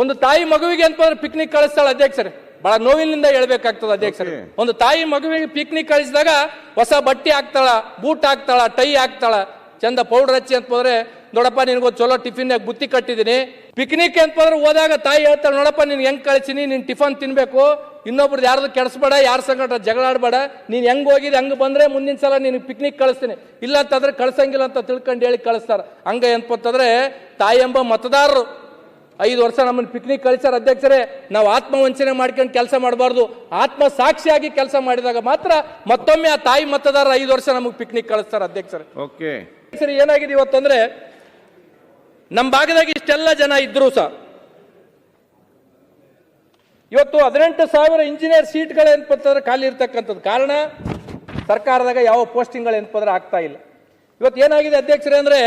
ಒಂದು ತಾಯಿ ಮಗುವಿಗೆ ಅಂತಂದ್ರೆ ಪಿಕ್ನಿಕ್ ಕಳಿಸ್ತಾಳೆ ಅಧ್ಯಕ್ಷರೇ. ಬಹಳ ನೋವಿನಿಂದ ಹೇಳ್ಬೇಕಾಗ್ತದೆ ಅಧ್ಯಕ್ಷರೇ. ಒಂದು ತಾಯಿ ಮಗುವಿಗೆ ಪಿಕ್ನಿಕ್ ಕಳಿಸಿದಾಗ ಹೊಸ ಬಟ್ಟೆ ಹಾಕ್ತಾಳ ಬೂಟ್ ಹಾಕ್ತಾಳ ಟೈ ಹಾಕ್ತಾಳ. ಚಂದ ಪೌಡರ್ ಹಚ್ಚಿ ಅಂತ ಹೋದ್ರೆ ನೋಡಪ್ಪ ನಿನಗೊಂದು ಚಲೋ ಟಿಫಿನ್ ಬುತ್ತಿ ಕಟ್ಟಿದ್ದೀನಿ ಪಿಕ್ನಿಕ್ ಅಂತ ಹೋದ್ರೆ ಹೋದಾಗ ತಾಯಿ ಹೇಳ್ತಾಳೆ ನೋಡಪ್ಪ ನೀನ್ ಹೆಂಗ್ ಕಳಿಸಿನಿ ನೀನ್ ಟಿಫನ್ ತಿನ್ಬೇಕು. ಇನ್ನೊಬ್ರದ್ದು ಯಾರ್ದು ಕೆಡಿಸ್ಬೇಡ ಯಾರ ಸಂಗಟ ಜಗಳ ಆಡ್ಬೇಡ. ನೀನ್ ಹೆಂಗ್ ಹೋಗಿದ್ ಹಂಗ್ ಬಂದ್ರೆ ಮುಂದಿನ ಸಲ ನಿನಗೆ ಪಿಕ್ನಿಕ್ ಕಳಿಸ್ತೀನಿ. ಇಲ್ಲ ಅಂತಂದ್ರೆ ಕಳ್ಸಂಗಿಲ್ಲ ಅಂತ ತಿಳ್ಕೊಂಡು ಹೇಳಿ ಕಳಿಸ್ತಾರ. ಹಂಗ ಅಂತಂದ್ರೆ ತಾಯಿ ಎಂಬ ಮತದಾರರು ಐದು ವರ್ಷ ನಮ್ಮನ್ನು ಪಿಕ್ನಿಕ್ ಕಳಿಸ್ಯಾರ ಅಧ್ಯಕ್ಷರೇ ನಾವು ಆತ್ಮವಂಚನೆ ಮಾಡ್ಕೊಂಡು ಕೆಲಸ ಮಾಡಬಾರ್ದು. ಆತ್ಮ ಸಾಕ್ಷಿಯಾಗಿ ಕೆಲಸ ಮಾಡಿದಾಗ ಮಾತ್ರ ಮತ್ತೊಮ್ಮೆ ಆ ತಾಯಿ ಮತದಾರ ಐದು ವರ್ಷ ನಮಗೆ ಪಿಕ್ನಿಕ್ ಕಳಿಸ್ತಾರೆ ಅಧ್ಯಕ್ಷರೇ. ಓಕೆ. ಸರಿ ಏನಾಗಿದೆ ಇವತ್ತಂದ್ರೆ ನಮ್ಮ ಭಾಗದಾಗ ಇಷ್ಟೆಲ್ಲ ಜನ ಇದ್ರು ಸಹ ಇವತ್ತು ಹದಿನೆಂಟು ಸಾವಿರ ಇಂಜಿನಿಯರ್ ಸೀಟ್ಗಳು ಏನಪ್ಪಂತಂದ್ರೆ ಖಾಲಿ ಇರ್ತಕ್ಕಂಥದ್ದು. ಕಾರಣ ಸರ್ಕಾರದಾಗ ಯಾವ ಪೋಸ್ಟಿಂಗ್ಗಳು ಏನಪ್ಪಂದ್ರೆ ಆಗ್ತಾ ಇಲ್ಲ. ಇವತ್ತು ಏನಾಗಿದೆ ಅಧ್ಯಕ್ಷರೇ ಅಂದ್ರೆ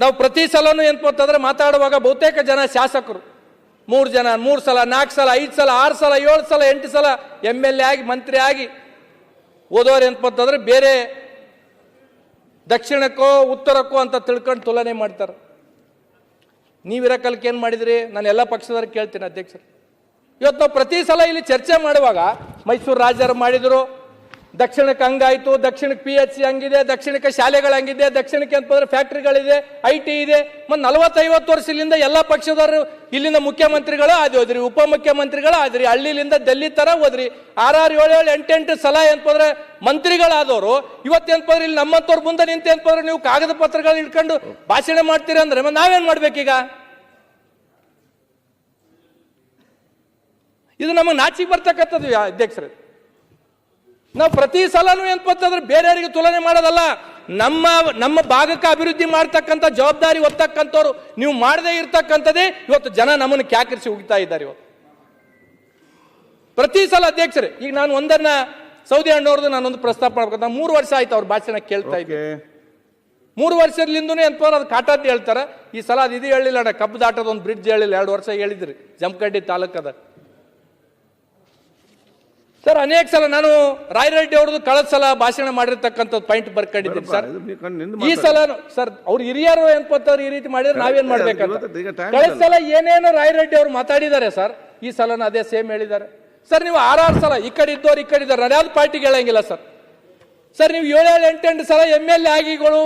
ನಾವು ಪ್ರತಿ ಸಲನೂ ಏನಪ್ಪ ಅಂತಂದ್ರೆ ಮಾತಾಡುವಾಗ ಬಹುತೇಕ ಜನ ಶಾಸಕರು. ಮೂರು ಜನ, ಮೂರು ಸಲ, ನಾಲ್ಕು ಸಲ, ಐದು ಸಲ, ಆರು ಸಲ, ಏಳು ಸಲ, ಎಂಟು ಸಲ ಎಂ ಎಲ್ ಎ ಆಗಿ, ಮಂತ್ರಿ ಆಗಿ ಓದೋರು ಏನಪ್ಪ ಅಂತಂದ್ರೆ ಬೇರೆ ದಕ್ಷಿಣಕ್ಕೋ, ಉತ್ತರಕ್ಕೋ ಅಂತ ತಿಳ್ಕೊಂಡು ತುಲನೆ ಮಾಡ್ತಾರೆ. ನೀವಿರೋ ಕಾಲಕ್ಕೆ ಏನು ಮಾಡಿದ್ರಿ? ನಾನು ಎಲ್ಲ ಪಕ್ಷದವ್ರು ಕೇಳ್ತೀನಿ ಅಧ್ಯಕ್ಷರು. ಇವತ್ತು ನಾವು ಪ್ರತಿ ಸಲ ಇಲ್ಲಿ ಚರ್ಚೆ ಮಾಡುವಾಗ ಮೈಸೂರು ರಾಜರು ಮಾಡಿದ್ರು ದಕ್ಷಿಣಕ್ಕೆ ಹಂಗಾಯ್ತು, ದಕ್ಷಿಣಕ್ಕೆ ಪಿ ಎಚ್ ಸಿ ಹಂಗಿದೆ, ದಕ್ಷಿಣಕ್ಕೆ ಶಾಲೆಗಳು ಹಂಗಿದೆ, ದಕ್ಷಿಣಕ್ಕೆ ಅಂತಂದ್ರೆ ಫ್ಯಾಕ್ಟ್ರಿಗಳಿದೆ ಐ ಟಿ ಇದೆ. ಮತ್ತು ನಲವತ್ತೈವತ್ತು ವರ್ಷದಿಂದ ಎಲ್ಲ ಪಕ್ಷದವರು ಇಲ್ಲಿಂದ ಮುಖ್ಯಮಂತ್ರಿಗಳು ಆದ್ರಿ ಹೋದ್ರಿ ಉಪಮುಖ್ಯಮಂತ್ರಿಗಳು ಆದ್ರಿ, ಹಳ್ಳಿಲಿಂದ ಡೆಲ್ಲಿ ತರ ಹೋದ್ರಿ. ಆರಾರು ಆರ್ ಏಳು ಏಳು ಎಂಟೆಂಟು ಸಲ ಅಂತಂದ್ರೆ ಮಂತ್ರಿಗಳಾದವರು, ಇವತ್ತು ಏನಪ್ಪಂದ್ರೆ ಇಲ್ಲಿ ನಮ್ಮಂತವ್ರ ಮುಂದೆ ನಿಂತು ಅಂತಂದ್ರೆ ನೀವು ಕಾಗದ ಪತ್ರಗಳು ಇಟ್ಕೊಂಡು ಭಾಷಣ ಮಾಡ್ತೀರಿ ಅಂದ್ರೆ ಮತ್ತೆ ನಾವೇನ್ ಮಾಡ್ಬೇಕೀಗ? ಇದು ನಮಗೆ ನಾಚಿಗೆ ಬರ್ತಕ್ಕಂಥದ್ದು ಅಧ್ಯಕ್ಷರೇ. ನಾವು ಪ್ರತಿ ಸಲನೂ ಏನಪ್ಪಂತಂದ್ರೆ ಬೇರೆಯವರಿಗೆ ತುಲನೆ ಮಾಡೋದಲ್ಲ. ನಮ್ಮ ನಮ್ಮ ಭಾಗಕ್ಕೆ ಅಭಿವೃದ್ಧಿ ಮಾಡ್ತಕ್ಕಂಥ ಜವಾಬ್ದಾರಿ ಒತ್ತಕ್ಕಂಥವ್ರು ನೀವು ಮಾಡದೇ ಇರ್ತಕ್ಕಂಥದ್ದೇ ಇವತ್ತು ಜನ ನಮ್ಮನ್ನು ಕ್ಯಾಕರಿಸಿ ಹೋಗ್ತಾ ಇದ್ದಾರೆ ಇವತ್ತು. ಪ್ರತಿ ಸಲ ಅಧ್ಯಕ್ಷರೇ ಈಗ ನಾನು ಒಂದನ್ನ ಸೌದಿ ಅಣ್ಣವ್ರದ್ದು ನಾನೊಂದು ಪ್ರಸ್ತಾಪ ಮಾಡ್ಬೇಕಂತ ಮೂರು ವರ್ಷ ಆಯ್ತು ಅವ್ರ ಭಾಷಣ ಕೇಳ್ತಾ ಇದ್ದೆ. ಮೂರು ವರ್ಷದಿಂದನೇ ಅಂತವ್ರು ಅದು ಕಾಟಾದ್ದು ಹೇಳ್ತಾರೆ. ಈ ಸಲ ಅದು ಇದು ಹೇಳಿಲ್ಲ ಅಣ್ಣ ಕಬ್ಬು ದಾಟದ ಒಂದು ಬ್ರಿಡ್ಜ್ ಹೇಳಿಲ್ಲ ಎರಡು ವರ್ಷ ಹೇಳಿದ್ರಿ ಜಮಖಂಡಿ ತಾಲೂಕದ. ಸರ್ ಅನೇಕ ಸಲ ನಾನು ರಾಯರೆಡ್ಡಿ ಅವ್ರದ್ದು ಕಳೆದ ಸಲ ಭಾಷಣ ಮಾಡಿರ್ತಕ್ಕಂಥ ಪಾಯಿಂಟ್ ಬರ್ಕೊಂಡಿದ್ದೀನಿ ಸರ್. ಈ. ಸಲ ಸರ್ ಅವ್ರು ಹಿರಿಯರು ಏನ್ಪತ್ತವ್ರು ಈ ರೀತಿ ಮಾಡಿದ್ರೆ ನಾವೇನ್ ಮಾಡ್ಬೇಕಂತ? ಕಳೆದ. ಸಲ ಏನೇನು ರಾಯರೆಡ್ಡಿ ಅವ್ರು ಮಾತಾಡಿದ್ದಾರೆ ಸರ್ ಈ ಸಲನ ಅದೇ ಸೇಮ್ ಹೇಳಿದ್ದಾರೆ. ಸರ್ ನೀವು ಆರಾರು ಸಲ ಈ ಕಡೆ ಇದ್ದವ್ರು ಈ ಕಡೆ ಇದ್ದಾರೆ ನಾನು ಯಾವ್ದು ಪಾರ್ಟಿಗೆ ಹೇಳಂಗಿಲ್ಲ ಸರ್. ಸರ್ ನೀವು ಏಳೇಳು ಎಂಟೆಂಟು ಸಲ ಎಂ ಎಲ್ ಎ ಆಗಿಗಳು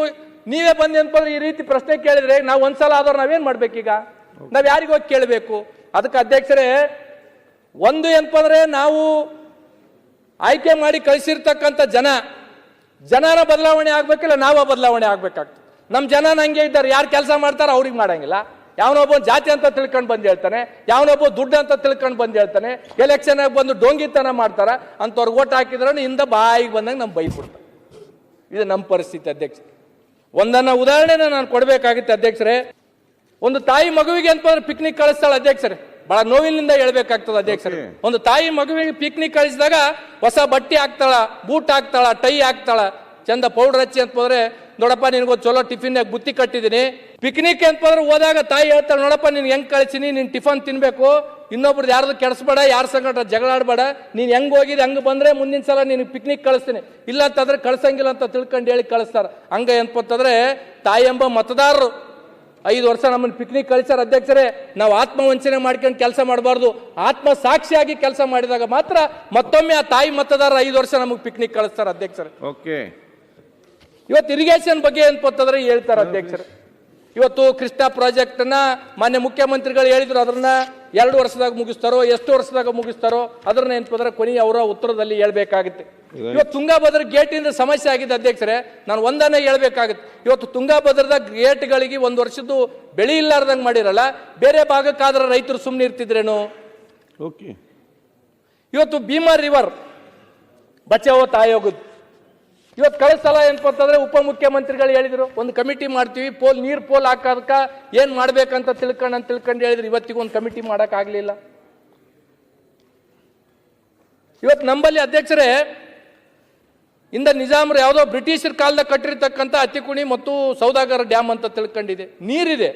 ನೀವೇ ಬಂದು ಅನ್ಕೊಂಡ್ರೆ ಈ ರೀತಿ ಪ್ರಶ್ನೆ ಕೇಳಿದ್ರೆ ನಾವು ಒಂದ್ಸಲ ಆದವ್ರು ನಾವೇನ್ ಮಾಡ್ಬೇಕೀಗ? ನಾವ್ ಯಾರಿಗೋಗಿ ಕೇಳಬೇಕು? ಅದಕ್ಕೆ ಅಧ್ಯಕ್ಷರೇ ಒಂದು ಏನಪ್ಪಂದ್ರೆ ನಾವು ಆಯ್ಕೆ ಮಾಡಿ ಕಳಿಸಿರ್ತಕ್ಕಂಥ ಜನ, ಜನರ ಬದಲಾವಣೆ ಆಗ್ಬೇಕಿಲ್ಲ, ನಾವ ಬದಲಾವಣೆ ಆಗ್ಬೇಕಾಗ್ತದೆ. ನಮ್ಮ ಜನ ನಂಗೆ ಇದ್ದಾರೆ, ಯಾರು ಕೆಲಸ ಮಾಡ್ತಾರ ಅವ್ರಿಗೆ ಮಾಡಂಗಿಲ್ಲ. ಯಾವನೊಬ್ಬ ಜಾತಿ ಅಂತ ತಿಳ್ಕೊಂಡು ಬಂದು ಹೇಳ್ತಾನೆ, ಯಾವನೊಬ್ಬ ದುಡ್ಡು ಅಂತ ತಿಳ್ಕೊಂಡು ಬಂದು ಹೇಳ್ತಾನೆ ಎಲೆಕ್ಷನ್ ಬಂದು ಡೋಂಗಿತನ ಮಾಡ್ತಾರ ಅಂತವ್ರಿಗೆ ಓಟ್ ಹಾಕಿದ್ರೆ ಇಂದ ಬಾಯಿಗೆ ಬಂದಂಗೆ ನಮ್ಮ ಬೈಬಿಡ್ತಾರೆ ಇದು ನಮ್ಮ ಪರಿಸ್ಥಿತಿ ಅಧ್ಯಕ್ಷ. ಒಂದನ್ನ ಉದಾಹರಣೆನ ನಾನು ಕೊಡಬೇಕಾಗಿತ್ತು ಅಧ್ಯಕ್ಷರೇ. ಒಂದು ತಾಯಿ ಮಗುವಿಗೆ ಅಂತ ಪಿಕ್ನಿಕ್ ಕಳಿಸ್ತಾಳೆ ಅಧ್ಯಕ್ಷರೇ. ಬಹಳ ನೋವಿನಿಂದ ಹೇಳ್ಬೇಕಾಗ್ತದೆ ಅಧ್ಯಕ್ಷರೇ. ಒಂದು ತಾಯಿ ಮಗುವಿಗೆ ಪಿಕ್ನಿಕ್ ಕಳಿಸಿದಾಗ ಹೊಸ ಬಟ್ಟೆ ಹಾಕ್ತಾಳ ಬೂಟ್ ಹಾಕ್ತಾಳ ಟೈ ಹಾಕ್ತಾಳ. ಚಂದ ಪೌಡರ್ ಹಚ್ಚಿ ಅಂತ ಹೋದ್ರೆ ನೋಡಪ್ಪ ನಿನಗೊಂದು ಚಲೋ ಟಿಫಿನ್ ಬುತ್ತಿ ಕಟ್ಟಿದ್ದೀನಿ. ಪಿಕ್ನಿಕ್ ಅಂತ ಹೋದ್ರೆ ಹೋದಾಗ ತಾಯಿ ಹೇಳ್ತಾಳೆ ನೋಡಪ್ಪ ನೀನ್ ಹೆಂಗ್ ಕಳಿಸಿನಿ ನಿನ್ ಟಿಫನ್ ತಿನ್ಬೇಕು. ಇನ್ನೊಬ್ರದ್ದು ಯಾರ್ದು ಕೆಡಿಸ್ಬೇಡ ಯಾರ ಸಂಗಟ ಜಗಳ ಆಡ್ಬೇಡ ನೀನ್ ಹೆಂಗ್ ಹೋಗಿದ್ ಹಂಗ ಬಂದ್ರೆ ಮುಂದಿನ ಸಲ ನೀನು ಪಿಕ್ನಿಕ್ ಕಳಿಸ್ತೀನಿ. ಇಲ್ಲ ಅಂತಂದ್ರೆ ಕಳ್ಸಂಗಿಲ್ಲ ಅಂತ ತಿಳ್ಕೊಂಡು ಹೇಳಿ ಕಳಿಸ್ತಾರ. ಹಂಗ ಏನಪ್ಪಂತಂದ್ರೆ ತಾಯಿ ಎಂಬ ಮತದಾರರು ಐದು ವರ್ಷ ನಮ್ಮನ್ನು ಪಿಕ್ನಿಕ್ ಕಳಿಸ್ಯಾರ ಅಧ್ಯಕ್ಷರೇ ನಾವು ಆತ್ಮವಂಚನೆ ಮಾಡ್ಕೊಂಡು ಕೆಲಸ ಮಾಡಬಾರ್ದು. ಆತ್ಮ ಸಾಕ್ಷಿಯಾಗಿ ಕೆಲಸ ಮಾಡಿದಾಗ ಮಾತ್ರ ಮತ್ತೊಮ್ಮೆ ಆ ತಾಯಿ ಮತದಾರ ಐದು ವರ್ಷ ನಮಗೆ ಪಿಕ್ನಿಕ್ ಕಳಿಸ್ತಾರ ಅಧ್ಯಕ್ಷರೇ. ಓಕೆ. ಇವತ್ತು ಇರಿಗೇಷನ್ ಬಗ್ಗೆ ಏನ್ಪತ್ತಂದ್ರೆ ಹೇಳ್ತಾರೆ ಅಧ್ಯಕ್ಷರು. ಇವತ್ತು ಕೃಷ್ಣ ಪ್ರಾಜೆಕ್ಟ್ನ ಮಾನ್ಯ ಮುಖ್ಯಮಂತ್ರಿಗಳು ಹೇಳಿದ್ರು ಅದನ್ನ ಎರಡು ವರ್ಷದಾಗ ಮುಗಿಸ್ತಾರೋ ಎಷ್ಟು ವರ್ಷದಾಗ ಮುಗಿಸ್ತಾರೋ ಅದ್ರ ಏನಪ್ಪಂದ್ರೆ ಕೊನೆಯ ಅವರ ಉತ್ತರದಲ್ಲಿ ಹೇಳ್ಬೇಕಾಗುತ್ತೆ. ಇವತ್ತು ತುಂಗಾಭದ್ರ ಗೇಟಿಂದ ಸಮಸ್ಯೆ ಆಗಿದೆ ಅಧ್ಯಕ್ಷರೇ ನಾನು ಒಂದನ್ನೇ ಹೇಳ್ಬೇಕಾಗುತ್ತೆ. ಇವತ್ತು ತುಂಗಾಭದ್ರದ ಗೇಟ್ಗಳಿಗೆ ಒಂದು ವರ್ಷದ್ದು ಬೆಳೆ ಇಲ್ಲಾರ್ದಂಗೆ ಮಾಡಿರಲ್ಲ ಬೇರೆ ಭಾಗಕ್ಕಾದ್ರೆ ರೈತರು ಸುಮ್ಮನೆ ಇರ್ತಿದ್ರೇನು? ಓಕೆ. ಇವತ್ತು ಭೀಮಾ ರಿವರ್ ಬಚಾವತ್ ಆಯೋಗದ್ದು ಇವತ್ತು ಕಳಿಸಲ್ಲ ಸಲ ಏನಪ್ಪ ಅಂತಂದ್ರೆ ಉಪಮುಖ್ಯಮಂತ್ರಿಗಳು ಹೇಳಿದರು. ಒಂದು ಕಮಿಟಿ ಮಾಡ್ತೀವಿ, ಪೋಲ್, ನೀರು ಪೋಲ್ ಹಾಕೋದಕ್ಕ ಏನು ಮಾಡ್ಬೇಕಂತ ತಿಳ್ಕೊಂಡು, ಅಂತ ತಿಳ್ಕೊಂಡು ಹೇಳಿದ್ರು. ಇವತ್ತಿಗೂ ಒಂದು ಕಮಿಟಿ ಮಾಡೋಕ್ಕಾಗಲಿಲ್ಲ ಇವತ್ತು ನಂಬಲ್ಲಿ ಅಧ್ಯಕ್ಷರೇ, ಇಂದ ನಿಜಾಮ್ರು ಯಾವುದೋ ಬ್ರಿಟಿಷರ ಕಾಲದಾಗ ಕಟ್ಟಿರ್ತಕ್ಕಂಥ ಅತಿಕುಣಿ ಮತ್ತು ಸೌದಾಗರ ಡ್ಯಾಮ್ ಅಂತ ತಿಳ್ಕೊಂಡಿದೆ. ನೀರಿದೆ.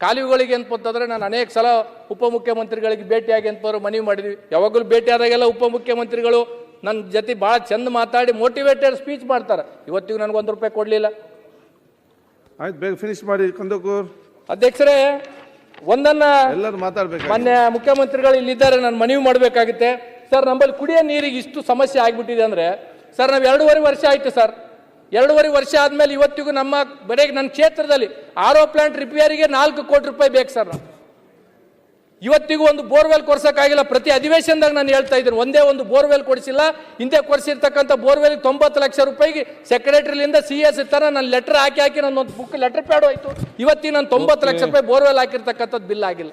ಕಾಲುವೆಗಳಿಗೆ ಅಂತಂದ್ರೆ ನಾನು ಅನೇಕ ಸಲ ಉಪಮುಖ್ಯಮಂತ್ರಿಗಳಿಗೆ ಭೇಟಿಯಾಗಿ ಅಂತ ಮನವಿ ಮಾಡಿದ್ವಿ. ಯಾವಾಗಲೂ ಭೇಟಿ ಆದಾಗೆಲ್ಲ ಉಪಮುಖ್ಯಮಂತ್ರಿಗಳು ನನ್ನ ಜೊತೆ ಭಾಳ ಚಂದ ಮಾತಾಡಿ ಮೋಟಿವೇಟೆಡ್ ಸ್ಪೀಚ್ ಮಾಡ್ತಾರೆ. ಇವತ್ತಿಗೂ ನನಗೆ ಒಂದು ರೂಪಾಯಿ ಕೊಡಲಿಲ್ಲ. ಆಯ್ತು ಬೇಗ ಫಿನಿಶ್ ಮಾಡಿ ಕಂದಕೂರ್ ಅಧ್ಯಕ್ಷರೇ ಒಂದನ್ನ ಎಲ್ಲರೂ ಮಾತಾಡ್ಬೇಕು ಮಾನ್ಯ ಮುಖ್ಯಮಂತ್ರಿಗಳು ಇಲ್ಲಿದ್ದಾರೆ ನಾನು ಮನವಿ ಮಾಡಬೇಕಾಗುತ್ತೆ. ಸರ್ ನಮ್ಮಲ್ಲಿ ಕುಡಿಯೋ ನೀರಿಗೆ ಇಷ್ಟು ಸಮಸ್ಯೆ ಆಗಿಬಿಟ್ಟಿದೆ ಅಂದರೆ ಸರ್ ನಾವು ಎರಡೂವರೆ ವರ್ಷ ಆಯಿತು ಸರ್. ಎರಡೂವರೆ ವರ್ಷ ಆದಮೇಲೆ ಇವತ್ತಿಗೂ ನಮ್ಮ ಬರೀ ನನ್ನ ಕ್ಷೇತ್ರದಲ್ಲಿ ಆರೋ ಪ್ಲಾಂಟ್ ರಿಪೇರಿಗೆ ನಾಲ್ಕು ಕೋಟಿ ರೂಪಾಯಿ ಬೇಕು ಸರ್. ನಾವು ಇವತ್ತಿಗೂ ಒಂದು ಬೋರ್ವೆಲ್ ಕೊಡ್ಸಕ್ಕಾಗಿಲ್ಲ. ಪ್ರತಿ ಅಧಿವೇಶನದಾಗ ನಾನು ಹೇಳ್ತಾ ಇದ್ದೀನಿ ಒಂದೇ ಒಂದು ಬೋರ್ವೆಲ್ ಕೊಡಿಸಿಲ್ಲ. ಹಿಂದೆ ಕೊಡಿಸಿರ್ತಕ್ಕಂಥ ಬೋರ್ವೆಲ್ ತೊಂಬತ್ತು ಲಕ್ಷ ರೂಪಾಯಿಗೆ ಸೆಕ್ರೆಟರಿಲಿಂದ ಸಿ ಎಸ್ ತರ ನಾನು ಲೆಟರ್ ಹಾಕಿ ಹಾಕಿ ನನ್ನ ಒಂದು ಬುಕ್ ಲೆಟರ್ ಪ್ಯಾಡ್ ಹೋಯ್ತು. ಇವತ್ತಿಗೆ ನಾನು ತೊಂಬತ್ತು ಲಕ್ಷ ರೂಪಾಯಿ ಬೋರ್ವೆಲ್ ಹಾಕಿರ್ತಕ್ಕಂಥದ್ದು ಬಿಲ್ ಆಗಿಲ್ಲ.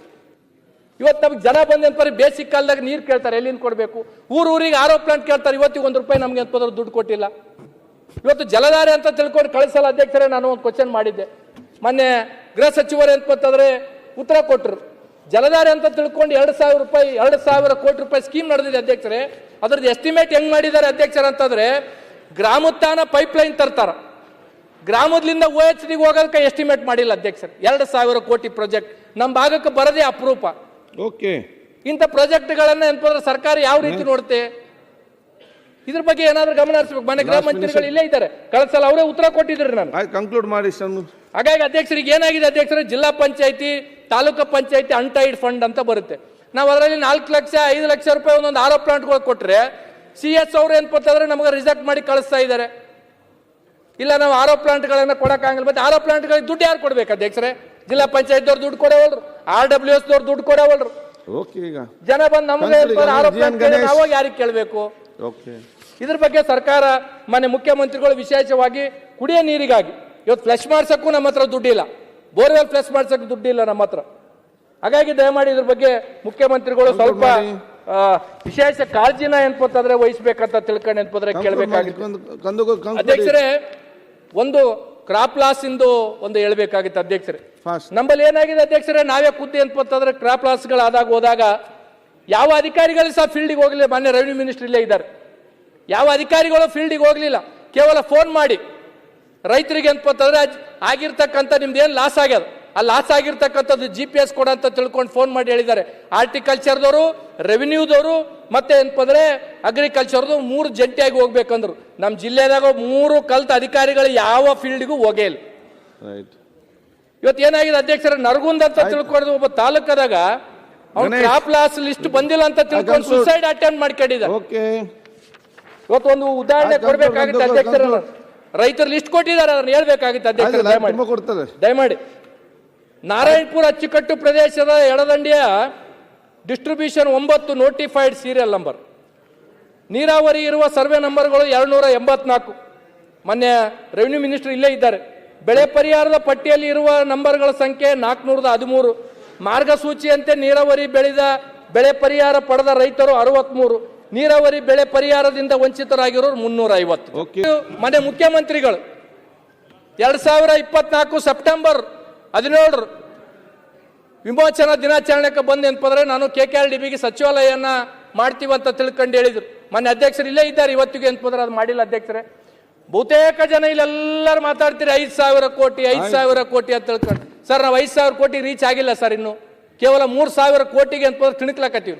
ಇವತ್ತು ನಮ್ಗೆ ಜನ ಪರಿ ಬೇಸಿಕ್ ಕಾಲದಾಗ ನೀರು ಕೇಳ್ತಾರೆ ಎಲ್ಲಿಂದ ಕೊಡಬೇಕು? ಊರು ಊರಿಗೆ ಆರೋ ಪ್ಲಾಂಟ್ ಕೇಳ್ತಾರೆ ಇವತ್ತಿಗೆ ಒಂದು ರೂಪಾಯಿ ನಮ್ಗೆ ಎಂತಂದ್ರೆ ದುಡ್ಡು ಕೊಟ್ಟಿಲ್ಲ. ಇವತ್ತು ಜಲಧಾರೆ ಅಂತ ತಿಳ್ಕೊಂಡು ಕಳಿಸಲ್ಲ ಅಧ್ಯಕ್ಷರೇ ನಾನು ಒಂದು ಕ್ವಶನ್ ಮಾಡಿದ್ದೆ. ಮೊನ್ನೆ ಗೃಹ ಸಚಿವರು ಅಂತಂದ್ರೆ ಉತ್ತರ ಕೊಟ್ಟರು ಜಲಧಾರೆ ಅಂತ ತಿಳ್ಕೊಂಡು ಎರಡು ಸಾವಿರ ರೂಪಾಯಿ ಎರಡು ಸಾವಿರ ಕೋಟಿ ರೂಪಾಯಿ ಸ್ಕೀಮ್ ನಡೆದಿದೆ ಅಧ್ಯಕ್ಷರೇ. ಅದ್ರದ್ದು ಎಸ್ಟಿಮೇಟ್ ಹೆಂಗ್ ಮಾಡಿದ್ದಾರೆ ಅಧ್ಯಕ್ಷರ ಅಂತಂದ್ರೆ ಗ್ರಾಮೋತ್ಥಾನ ಪೈಪ್ ಲೈನ್ ತರ್ತಾರ ಗ್ರಾಮದಿಂದ ಓ ಎಚ್ ಡಿಗೆ ಹೋಗೋದಕ್ಕೆ ಎಸ್ಟಿಮೇಟ್ ಮಾಡಿಲ್ಲ ಅಧ್ಯಕ್ಷರು. ಎರಡು ಸಾವಿರ ಕೋಟಿ ಪ್ರಾಜೆಕ್ಟ್ ನಮ್ಮ ಭಾಗಕ್ಕೆ ಬರದೇ ಅಪರೂಪ. ಓಕೆ ಇಂಥ ಪ್ರಾಜೆಕ್ಟ್ಗಳನ್ನ ಏನಪ್ಪ ಸರ್ಕಾರ ಯಾವ ರೀತಿ ನೋಡುತ್ತೆ? ಇದ್ರ ಬಗ್ಗೆ ಏನಾದ್ರೂ ಗಮನ ಹರಿಸಬೇಕು? ಮನೆ ಗ್ರಾಮ ಮಂತ್ರಿಗಳು ಇಲ್ಲೇ ಇದ್ದಾರೆ. ಕಳೆದ ಸಲ ಅವರೇ ಉತ್ತರ ಕೊಟ್ಟಿದ್ರು ನಾನು ಕನ್ಕ್ಲೂಡ್ ಕಂಕ್ಲೂಡ್ ಮಾಡಿ ಹಾಗಾಗಿ ಅಧ್ಯಕ್ಷರಿಗೆ ಏನಾಗಿದೆ ಅಧ್ಯಕ್ಷರು ಜಿಲ್ಲಾ ಪಂಚಾಯತಿ ತಾಲೂಕು ಪಂಚಾಯತಿ ಅನ್ಟೈಡ್ ಫಂಡ್ ಅಂತ ಬರುತ್ತೆ. ನಾವು ಅದರಲ್ಲಿ ನಾಲ್ಕು ಲಕ್ಷ ಐದು ಲಕ್ಷ ರೂಪಾಯಿ ಒಂದೊಂದು ಆರೋ ಪ್ಲಾಂಟ್ಗಳು ಕೊಟ್ಟರೆ ಸಿ ಎಸ್ ಅವ್ರು ಏನ್ಪತ್ತಂದ್ರೆ ನಮಗೆ ರಿಜೆಕ್ಟ್ ಮಾಡಿ ಕಳಿಸ್ತಾ ಇದ್ದಾರೆ. ಇಲ್ಲ ನಾವು ಆರೋ ಪ್ಲಾಂಟ್ಗಳನ್ನ ಕೊಡೋಕ್ಕಾಗಲ್ಲ ಮತ್ತೆ ಆರೋ ಪ್ಲಾಂಟ್ಗಳಿಗೆ ದುಡ್ಡು ಯಾರು ಕೊಡ್ಬೇಕು ಅಧ್ಯಕ್ಷರೇ? ಜಿಲ್ಲಾ ಪಂಚಾಯತ್ದವ್ರು ದುಡ್ಡು ಕೊಡೋವಲ್ರು ಆರ್ ಡಬ್ಲ್ಯೂ ಎಸ್ ದವ್ರು ದುಡ್ಡು ಕೊಡೋವಲ್ರು. ಜನ ಬಂದು ನಮ್ಗೆ ಆರೋ ಪ್ಲಾಂಟ್ ಯಾರಿಗೆ ಕೇಳಬೇಕು? ಓಕೆ ಇದ್ರ ಬಗ್ಗೆ ಸರ್ಕಾರ ಮಾನ್ಯ ಮುಖ್ಯಮಂತ್ರಿಗಳು ವಿಶೇಷವಾಗಿ ಕುಡಿಯೋ ನೀರಿಗಾಗಿ ಇವತ್ತು ಫ್ಲಶ್ ಮಾಡ್ಸೋಕ್ಕೂ ನಮ್ಮ ಹತ್ರ ದುಡ್ಡಿಲ್ಲ. ಬೋರ್ವೆಲ್ ಫ್ಲಶ್ ಮಾಡ್ಸೋಕ್ಕೆ ದುಡ್ಡಿಲ್ಲ ನಮ್ಮ ಹತ್ರ. ಹಾಗಾಗಿ ದಯಮಾಡಿ ಇದ್ರ ಬಗ್ಗೆ ಮುಖ್ಯಮಂತ್ರಿಗಳು ಸ್ವಲ್ಪ ವಿಶೇಷ ಕಾಳಜಿನ ಎನ್ಪತ್ತಾದ್ರೆ ವಹಿಸ್ಬೇಕಂತ ತಿಳ್ಕೊಂಡು ಏನ್ಪಂದ್ರೆ ಕೇಳಬೇಕಾಗಿತ್ತು. ಅಧ್ಯಕ್ಷರೆ ಒಂದು ಕ್ರಾಪ್ ಲಾಸ್ ಇಂದು ಒಂದು ಹೇಳ್ಬೇಕಾಗಿತ್ತು ಅಧ್ಯಕ್ಷರೇ. ನಮ್ಮಲ್ಲಿ ಏನಾಗಿದೆ ಅಧ್ಯಕ್ಷರೇ ನಾವೇ ಖುದ್ದು ಅಂತಂದ್ರೆ ಕ್ರಾಪ್ ಲಾಸ್ಗಳಾದಾಗ ಹೋದಾಗ ಯಾವ ಅಧಿಕಾರಿಗಳು ಸಹ ಫೀಲ್ಡಿಗೆ ಹೋಗಲಿ ಮಾನ್ಯ ರೆವಿನ್ಯೂ ಮಿನಿಸ್ಟರ್ ಇಲ್ಲೇ ಇದ್ದಾರೆ. ಯಾವ ಅಧಿಕಾರಿಗಳು ಫೀಲ್ಡಿಗೆ ಹೋಗಲಿಲ್ಲ. ಕೇವಲ ಫೋನ್ ಮಾಡಿ. ರೈತರಿಗೆ ಅಂತಂದ್ರೆ ಆಗಿರ್ತಕ್ಕಂಥ ನಿಮ್ದು ಏನು ಲಾಸ್ ಆಗ್ಯದ? ಆ ಲಾಸ್ ಆಗಿರ್ತಕ್ಕಂಥದ್ದು ಜಿ ಪಿ ಎಸ್ ಕೊಡ ಅಂತ ತಿಳ್ಕೊಂಡು ಫೋನ್ ಮಾಡಿ ಹೇಳಿದ್ದಾರೆ. ಆರ್ಟಿಕಲ್ಚರ್ದವರು ರೆವಿನ್ಯೂದವರು ಮತ್ತೆ ಏನಪ್ಪಂದ್ರೆ ಅಗ್ರಿಕಲ್ಚರ್ದು ಮೂರು ಜಂಟಿಯಾಗಿ ಹೋಗ್ಬೇಕಂದ್ರು. ನಮ್ಮ ಜಿಲ್ಲೆದಾಗ ಮೂರು ಕಲ್ತ ಅಧಿಕಾರಿಗಳು ಯಾವ ಫೀಲ್ಡ್ಗೂ ಹೋಗೇ ಇಲ್ಲ. ಇವತ್ತು ಏನಾಗಿದೆ ಅಧ್ಯಕ್ಷರ ನರಗುಂದ ಅಂತ ತಿಳ್ಕೊಂಡು ಒಬ್ಬ ತಾಲೂಕದಾಗ ಅವ್ನು. ಕ್ರಾಪ್ ಲಾಸ್ ಲಿಸ್ಟ್ ಬಂದಿಲ್ಲ ಅಂತ ತಿಳ್ಕೊಂಡು. ಸುಸೈಡ್ ಅಟೆಂಪ್ಟ್ ಮಾಡ್ಕೊಂಡಿದ್ದಾರೆ ಓಕೆ ಇವತ್ತು ಒಂದು ಉದಾಹರಣೆ ಕೊಡ್ಬೇಕಾಗಿತ್ತು ಅಧ್ಯಕ್ಷರ ರೈತರು ಲಿಸ್ಟ್ ಕೊಟ್ಟಿದ್ದಾರೆ ಅದನ್ನು ಹೇಳ್ಬೇಕಾಗಿತ್ತು ಅಧ್ಯಕ್ಷರ ದಯಮಾಡಿ. ದಯಮಾಡಿ. ನಾರಾಯಣಪುರ ಅಚ್ಚುಕಟ್ಟು ಪ್ರದೇಶದ ಎಡದಂಡಿಯ ಡಿಸ್ಟ್ರಿಬ್ಯೂಷನ್ ಒಂಬತ್ತು ನೋಟಿಫೈಡ್ ಸೀರಿಯಲ್ ನಂಬರ್ ನೀರಾವರಿ ಇರುವ ಸರ್ವೆ ನಂಬರ್ಗಳು ಎರಡುನೂರ ಎಂಬತ್ನಾಲ್ಕು. ಮೊನ್ನೆ ರೆವಿನ್ಯೂ ಮಿನಿಸ್ಟರ್ ಇಲ್ಲೇ ಇದ್ದಾರೆ. ಬೆಳೆ ಪರಿಹಾರದ ಪಟ್ಟಿಯಲ್ಲಿ ಇರುವ ನಂಬರ್ಗಳ ಸಂಖ್ಯೆ ನಾಲ್ಕುನೂರದ ಹದಿಮೂರು. ಮಾರ್ಗಸೂಚಿಯಂತೆ ನೀರಾವರಿ ಬೆಳೆದ ಬೆಳೆ ಪರಿಹಾರ ಪಡೆದ ರೈತರು ಅರವತ್ಮೂರು. ನೀರಾವರಿ ಬೆಳೆ ಪರಿಹಾರದಿಂದ ವಂಚಿತರಾಗಿರೋರು ಮುನ್ನೂರ ಐವತ್ತು ಮನೆ ಮುಖ್ಯಮಂತ್ರಿಗಳು. ಎರಡ್ ಸಾವಿರ ಇಪ್ಪತ್ನಾಲ್ಕು ಸೆಪ್ಟೆಂಬರ್ ಹದಿನೇಳರು ವಿಮೋಚನಾ ದಿನಾಚರಣೆಗೆ ಬಂದೆ ಅಂತಂದ್ರೆ ನಾನು ಕೆ ಕೆ ಆರ್ ಡಿ ಬಿಗೆ ಸಚಿವಾಲಯನ ಮಾಡ್ತೀವಿ ಅಂತ ತಿಳ್ಕೊಂಡು ಹೇಳಿದ್ರು. ಮನೆ ಅಧ್ಯಕ್ಷರು ಇಲ್ಲೇ ಇದ್ದಾರೆ ಇವತ್ತಿಗೆ ಅಂತಂದ್ರೆ ಅದು ಮಾಡಿಲ್ಲ ಅಧ್ಯಕ್ಷರೇ. ಬಹುತೇಕ ಜನ ಇಲ್ಲೆಲ್ಲರೂ ಮಾತಾಡ್ತೀರಿ ಐದು ಸಾವಿರ ಕೋಟಿ ಐದು ಸಾವಿರ ಕೋಟಿ ಅಂತ ತಿಳ್ಕೊಂಡು. ಸರ್ ನಾವು ಐದು ಸಾವಿರ ಕೋಟಿ ರೀಚ್ ಆಗಿಲ್ಲ ಸರ್ ಇನ್ನು. ಕೇವಲ ಮೂರು ಸಾವಿರ ಕೋಟಿಗೆ ಅಂತಂದ್ರೆ ತಿಣಕ್ಲಕತ್ತೀವಿ.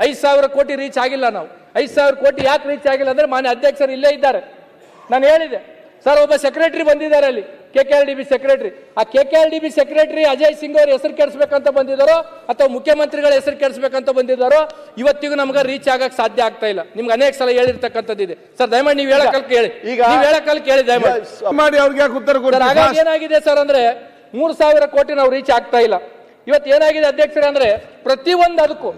ಐದು ಸಾವಿರ ಕೋಟಿ ರೀಚ್ ಆಗಿಲ್ಲ ನಾವು. ಐದು ಸಾವಿರ ಕೋಟಿ ಯಾಕೆ ರೀಚ್ ಆಗಿಲ್ಲ ಅಂದ್ರೆ ಮಾನ್ಯ ಅಧ್ಯಕ್ಷರು ಇಲ್ಲೇ ಇದ್ದಾರೆ. ನಾನು ಹೇಳಿದೆ ಸರ್ ಒಬ್ಬ ಸೆಕ್ರೆಟರಿ ಬಂದಿದ್ದಾರೆ ಅಲ್ಲಿ K K R D B secretary ಆ K K R D B secretary Ajay Singh ಅವ್ರ ಹೆಸರು ಕೆಡಿಸ್ಬೇಕಂತ ಬಂದಿದ್ದಾರೋ ಅಥವಾ ಮುಖ್ಯಮಂತ್ರಿಗಳ ಹೆಸರು ಕೆಡಿಸ್ಬೇಕಂತ ಬಂದಿದ್ದಾರೋ ಇವತ್ತಿಗೂ ನಮ್ಗೆ ರೀಚ್ ಆಗಕ್ಕೆ ಸಾಧ್ಯ ಆಗ್ತಾ ಇಲ್ಲ. ನಿಮ್ಗೆ ಅನೇಕ ಸಲ ಹೇಳಿರ್ತಕ್ಕಂಥದ್ದಿದೆ ಸರ್ ದಯಮಾಡಿ ನೀವು ಹೇಳಕಲ್ ಹೇಳಿ ಈಗ- ನೀವು ಹೇಳಕ್ಕಲ್ಕ ಹೇಳಿ ದಯಮಾಡಿ. ಮಾಡಿ ಅವ್ರಿಗೆ ಉತ್ತರ ಕೊಡ್ತಾರೆ? ಹಾಗಾಗಿ ಏನಾಗಿದೆ ಸರ್ ಅಂದ್ರೆ ಮೂರು ಸಾವಿರ ಕೋಟಿ ನಾವು ರೀಚ್ ಆಗ್ತಾ ಇಲ್ಲ. ಇವತ್ತು ಏನಾಗಿದೆ ಅಧ್ಯಕ್ಷರೇ ಅಂದ್ರೆ ಪ್ರತಿಯೊಂದು ಅದಕ್ಕೂ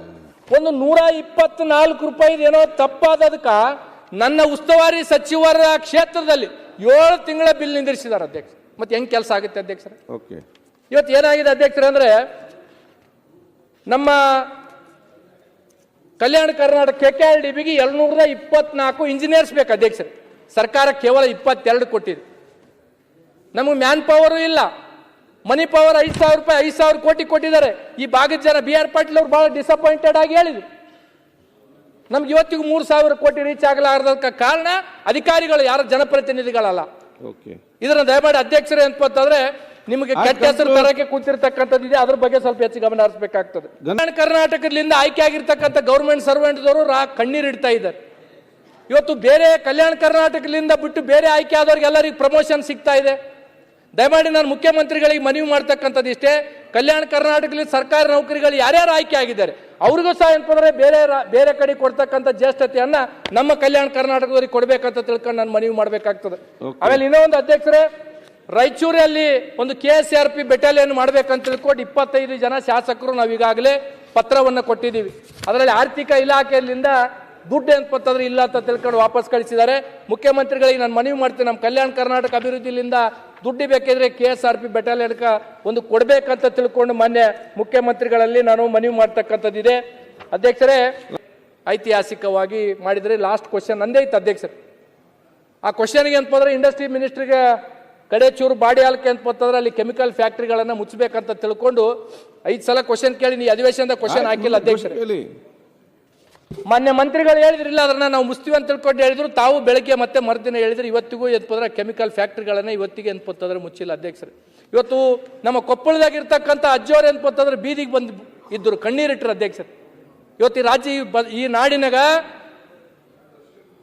ಒಂದು ನೂರ ಇಪ್ಪತ್ನಾಲ್ಕು ರೂಪಾಯಿ ಏನೋ ತಪ್ಪಾದದಕ್ಕೆ ನನ್ನ ಉಸ್ತುವಾರಿ ಸಚಿವರ ಕ್ಷೇತ್ರದಲ್ಲಿ ಏಳು ತಿಂಗಳ ಬಿಲ್ ನಿಂದಿರಿಸಿದ್ದಾರೆ ಅಧ್ಯಕ್ಷ ಮತ್ತೆ ಹೆಂಗೆ ಕೆಲಸ ಆಗುತ್ತೆ ಅಧ್ಯಕ್ಷರೇ? ಓಕೆ. ಇವತ್ತು ಏನಾಗಿದೆ ಅಧ್ಯಕ್ಷರೇ ಅಂದ್ರೆ ನಮ್ಮ Kalyana Karnataka K K R D ಬಿಗೆ ಎರಡ್ನೂರ ಇಪ್ಪತ್ನಾಲ್ಕು ಇಂಜಿನಿಯರ್ಸ್ ಬೇಕು ಅಧ್ಯಕ್ಷರು. ಸರ್ಕಾರ ಕೇವಲ ಇಪ್ಪತ್ತೆರಡು ಕೊಟ್ಟಿದೆ. ನಮಗೆ ಮ್ಯಾನ್ ಪವರು ಇಲ್ಲ. ಮನಿ ಪವರ್ ಐದು ಸಾವಿರ ರೂಪಾಯಿ ಐದು ಸಾವಿರ ಕೋಟಿ ಕೊಟ್ಟಿದ್ದಾರೆ. ಈ ಭಾಗದ ಜನ ಬಿ ಆರ್ ಪಾಟೀಲ್ ಅವರು ಬಹಳ ಡಿಸಪಾಯಿಂಟೆಡ್ ಆಗಿ ಹೇಳಿದ್ರು. ನಮ್ಗೆ ಇವತ್ತಿಗೂ ಮೂರು ಸಾವಿರ ಕೋಟಿ ರೀಚ್ ಆಗಲಾರ್ದಕ್ಕೆ ಕಾರಣ ಅಧಿಕಾರಿಗಳು ಯಾರ ಜನಪ್ರತಿನಿಧಿಗಳಲ್ಲ. ಇದನ್ನ ದಯಮಾಡಿ ಅಧ್ಯಕ್ಷರೇ ಅಂತಂದ್ರೆ ನಿಮಗೆ ಕೆಟ್ಟ ಹೆಸರು. ತರಕ್ಕೆ ಕೂತಿರ್ತಕ್ಕಂಥದ್ದು ಇದೆ. ಅದ್ರ ಬಗ್ಗೆ ಸ್ವಲ್ಪ ಹೆಚ್ಚು ಗಮನ ಹರಿಸಬೇಕಾಗ್ತದೆ. ಕರ್ನಾಟಕದಿಂದ ಆಯ್ಕೆ ಆಗಿರ್ತಕ್ಕಂಥ ಗೌರ್ಮೆಂಟ್ ಸರ್ವೆಂಟ್ದವರು ರಾ ಕಣ್ಣೀರಿಡ್ತಾ ಇದ್ದಾರೆ. ಇವತ್ತು ಬೇರೆ ಕಲ್ಯಾಣ ಕರ್ನಾಟಕದಿಂದ ಬಿಟ್ಟು ಬೇರೆ ಆಯ್ಕೆ ಆದವ್ರಿಗೆ ಎಲ್ಲರಿಗೂ ಪ್ರಮೋಷನ್ ಸಿಗ್ತಾ ಇದೆ. ದಯಮಾಡಿ ನಾನು ಮುಖ್ಯಮಂತ್ರಿಗಳಿಗೆ ಮನವಿ ಮಾಡ್ತಕ್ಕಂಥದ್ದು ಇಷ್ಟೇ. ಕಲ್ಯಾಣ ಕರ್ನಾಟಕದಲ್ಲಿ ಸರ್ಕಾರಿ ನೌಕರಿಗಳು ಯಾರ್ಯಾರು ಆಯ್ಕೆ ಆಗಿದ್ದಾರೆ ಅವ್ರಿಗೂ ಸಹ ಏನಪ್ಪ ಬೇರೆ ಬೇರೆ ಕಡೆ ಕೊಡ್ತಕ್ಕಂಥ ಜ್ಯೇಷ್ಠತೆಯನ್ನ ನಮ್ಮ ಕಲ್ಯಾಣ ಕರ್ನಾಟಕದವರಿಗೆ ಕೊಡಬೇಕಂತ ತಿಳ್ಕೊಂಡು ನಾನು ಮನವಿ ಮಾಡಬೇಕಾಗ್ತದೆ. ಆಮೇಲೆ ಇನ್ನೊಂದು ಅಧ್ಯಕ್ಷರೇ ರಾಯಚೂರಲ್ಲಿ ಒಂದು K S R P battalion ಮಾಡಬೇಕಂತ ತಿಳ್ಕೊಂಡು ಇಪ್ಪತ್ತೈದು ಜನ ಶಾಸಕರು ನಾವು ಈಗಾಗಲೇ ಪತ್ರವನ್ನು ಕೊಟ್ಟಿದ್ದೀವಿ. ಅದರಲ್ಲಿ ಆರ್ಥಿಕ ಇಲಾಖೆಯಲ್ಲಿಂದ ದುಡ್ಡು ಏನ್ಪತ್ತಂದ್ರೆ ಇಲ್ಲ ಅಂತ ತಿಳ್ಕೊಂಡು ವಾಪಸ್ ಕಳಿಸಿದ್ದಾರೆ. ಮುಖ್ಯಮಂತ್ರಿಗಳಿಗೆ ನಾನು ಮನವಿ ಮಾಡ್ತೀನಿ ನಮ್ಮ ಕಲ್ಯಾಣ ಕರ್ನಾಟಕ ಅಭಿವೃದ್ಧಿಲಿಂದ ದುಡ್ಡು ಬೇಕಿದ್ರೆ ಕೆ ಎಸ್ ಆರ್ ಪಿ ಬೆಟಾಲಿಯನ್ಕ ಒಂದು ಕೊಡಬೇಕಂತ ತಿಳ್ಕೊಂಡು ಮೊನ್ನೆ ಮುಖ್ಯಮಂತ್ರಿಗಳಲ್ಲಿ ನಾನು ಮನವಿ ಮಾಡ್ತಕ್ಕಂಥದ್ದಿದೆ ಅಧ್ಯಕ್ಷರೇ ಐತಿಹಾಸಿಕವಾಗಿ ಮಾಡಿದರೆ ಲಾಸ್ಟ್ ಕ್ವಶನ್ ನಂದೇ ಇತ್ತು ಅಧ್ಯಕ್ಷರೇ. ಆ ಕ್ವಶನ್ಗೆ ಅಂತ ಬಂದ್ರೆ ಇಂಡಸ್ಟ್ರಿ ಮಿನಿಸ್ಟ್ರಿಗೆ ಕಡೆ ಚೂರು ಬಾಡಿ ಹಾಲ್ಕೆ ಅಂತ ಬಂತಂದ್ರೆ ಅಲ್ಲಿ ಕೆಮಿಕಲ್ ಫ್ಯಾಕ್ಟ್ರಿಗಳನ್ನು ಮುಚ್ಚಬೇಕಂತ ತಿಳ್ಕೊಂಡು ಐದು ಸಲ ಕ್ವಶನ್ ಕೇಳಿ ನೀ ಅಧಿವೇಶನದ ಕ್ವಶನ್ ಹಾಕಿಲ್ಲ ಅಧ್ಯಕ್ಷರೇ. ಮಾನ್ಯ ಮಂತ್ರಿಗಳು ಹೇಳಿದ್ರಿಲ್ಲ, ಅದನ್ನ ನಾವು ಮುಸ್ತೀವಿ ಅಂತ ತಿಳ್ಕೊಂಡು ಹೇಳಿದ್ರು. ತಾವು ಬೆಳಗ್ಗೆ ಮತ್ತೆ ಮರುದಿನ ಹೇಳಿದ್ರು ಇವತ್ತಿಗೂ ಎನ್ಪಂದ್ರೆ ಕೆಮಿಕಲ್ ಫ್ಯಾಕ್ಟ್ರಿಗಳನ್ನ ಇವತ್ತಿಗೆ ಎನ್ಪತ್ತಂದ್ರೆ ಮುಚ್ಚಿಲ್ಲ ಅಧ್ಯಕ್ಷರು. ಇವತ್ತು ನಮ್ಮ ಕೊಪ್ಪಳದಾಗಿರ್ತಕ್ಕಂಥ ಅಜ್ಜೋರು ಎನ್ಪಂತಂದ್ರೆ ಬೀದಿಗೆ ಬಂದು ಇದ್ದರು ಕಣ್ಣೀರಿಟ್ಟರು ಅಧ್ಯಕ್ಷರು. ಇವತ್ತು ಈ ರಾಜ್ಯ ಈ ನಾಡಿನಾಗ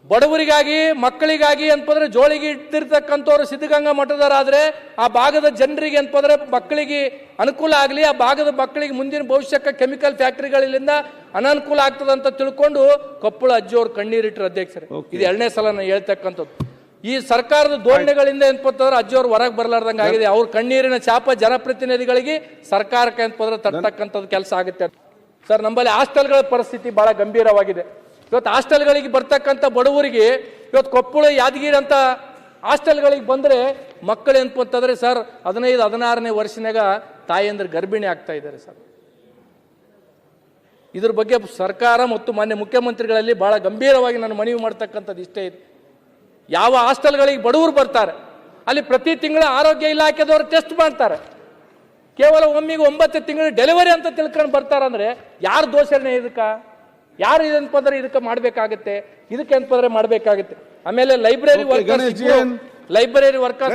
ಬಡವರಿಗಾಗಿ ಮಕ್ಕಳಿಗಾಗಿ ಅಂತಂದ್ರೆ ಜೋಳಿಗೆ ಇಟ್ಟಿರ್ತಕ್ಕಂಥವ್ರು ಸಿದ್ಧಗಂಗಾ ಮಠದವರಾದ್ರೆ ಆ ಭಾಗದ ಜನರಿಗೆ ಅಂತಂದ್ರೆ ಮಕ್ಕಳಿಗೆ ಅನುಕೂಲ ಆಗಲಿ ಆ ಭಾಗದ ಮಕ್ಕಳಿಗೆ ಮುಂದಿನ ಭವಿಷ್ಯಕ್ಕೆ ಕೆಮಿಕಲ್ ಫ್ಯಾಕ್ಟರಿಗಳಿಂದ ಅನನುಕೂಲ ಆಗ್ತದೆ ಅಂತ ತಿಳ್ಕೊಂಡು ಕೊಪ್ಪಳ ಅಜ್ಜಿಯವ್ರು ಕಣ್ಣೀರಿಟ್ಟರು ಅಧ್ಯಕ್ಷರು. ಇದು ಎರಡನೇ ಸಲ ನಾನು ಹೇಳ್ತಕ್ಕಂಥದ್ದು. ಈ ಸರ್ಕಾರದ ಧೋರಣೆಗಳಿಂದ ಏನ್ಪತ್ತಂದ್ರೆ ಅಜ್ಜಿಯವ್ರು ಹೊರಗೆ ಬರಲಾರ್ದಂಗೆ ಆಗಿದೆ. ಅವ್ರ ಕಣ್ಣೀರಿನ ಚಾಪ ಜನಪ್ರತಿನಿಧಿಗಳಿಗೆ ಸರ್ಕಾರಕ್ಕೆ ಏನ್ಪಂದ್ರೆ ತರ್ತಕ್ಕಂಥದ್ದು ಕೆಲಸ ಆಗುತ್ತೆ ಸರ್ ನಮ್ಮಲ್ಲಿ ಹಾಸ್ಟೆಲ್ಗಳ ಪರಿಸ್ಥಿತಿ ಬಹಳ ಗಂಭೀರವಾಗಿದೆ. ಇವತ್ತು ಹಾಸ್ಟೆಲ್ಗಳಿಗೆ ಬರ್ತಕ್ಕಂಥ ಬಡವರಿಗೆ ಇವತ್ತು ಕೊಪ್ಪಳ, ಯಾದಗಿರಿ ಅಂತ ಹಾಸ್ಟೆಲ್ಗಳಿಗೆ ಬಂದರೆ ಮಕ್ಕಳು ಏನಪ್ಪ ಅಂತಂದರೆ ಸರ್ ಹದಿನೈದು, ಹದಿನಾರನೇ ವರ್ಷನಾಗ ತಾಯಿಯಂದ್ರೆ ಗರ್ಭಿಣಿ ಆಗ್ತಾ ಇದ್ದಾರೆ ಸರ್. ಇದ್ರ ಬಗ್ಗೆ ಸರ್ಕಾರ ಮತ್ತು ಮಾನ್ಯ ಮುಖ್ಯಮಂತ್ರಿಗಳಲ್ಲಿ ಭಾಳ ಗಂಭೀರವಾಗಿ ನಾನು ಮನವಿ ಮಾಡ್ತಕ್ಕಂಥದ್ದು ಇಷ್ಟೇ ಇದೆ. ಯಾವ ಹಾಸ್ಟೆಲ್ಗಳಿಗೆ ಬಡವರು ಬರ್ತಾರೆ, ಅಲ್ಲಿ ಪ್ರತಿ ತಿಂಗಳ ಆರೋಗ್ಯ ಇಲಾಖೆದವರು ಟೆಸ್ಟ್ ಮಾಡ್ತಾರೆ. ಕೇವಲ ಒಮ್ಮಿಗೆ ಒಂಬತ್ತು ತಿಂಗಳು ಡೆಲಿವರಿ ಅಂತ ತಿಳ್ಕೊಂಡು ಬರ್ತಾರಂದ್ರೆ ಯಾರು ದೋಷಣೆ ಇದಕ್ಕ? ಯಾರು ಇದನ್ಪ ಅಂದ್ರೆ ಇದಕ್ಕೆ ಮಾಡಬೇಕಾಗುತ್ತೆ ಇದಕ್ಕೆ ಅಂದ್ರೆ ಮಾಡಬೇಕಾಗುತ್ತೆ ಆಮೇಲೆ ಲೈಬ್ರರಿ ವರ್ಕರ್ಸ್? Library workers